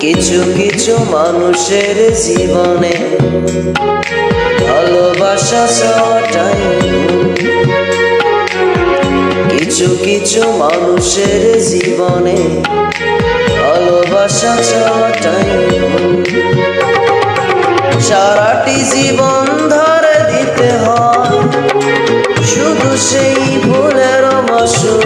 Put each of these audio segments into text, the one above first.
কিছু কিছু মানুষের জীবনে ভালোবাসা কিছু কিছু মানুষের জীবনে ভালোবাসা ভুল। সারাটি জীবন ধরে দিতে হয়, শুধু সেই ভুলের মাসুল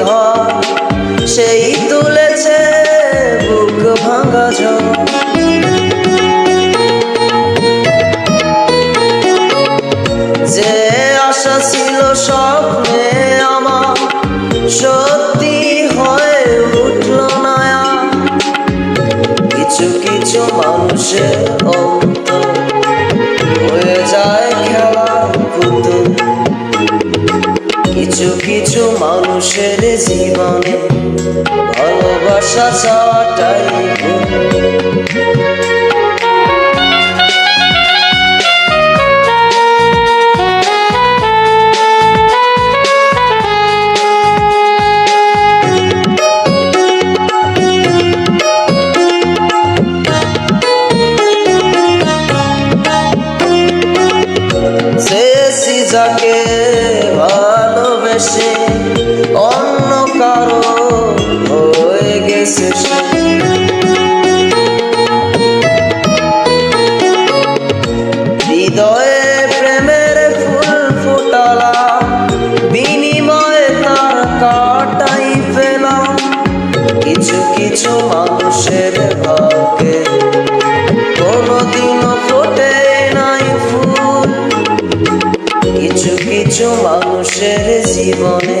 ঘর, সেই তুলেছে বুক ভাঙা যে আশা ছিল স্বপ্নে আমার, সত্যি হয়ে উঠল না কিছু কিছু মানুষের কিছু কিছু মানুষের জীবনে ভালোবাসা। শেষি যাকে হৃদয়ে প্রেমের ফুল ফোটালা, বিনিময়ে তার কাটাই পেলাম কিছু কিছু মানুষের ভাগ্যে কোনোদিনও ফোটে নাই ফুল। কিছু কিছু মানুষের জীবনে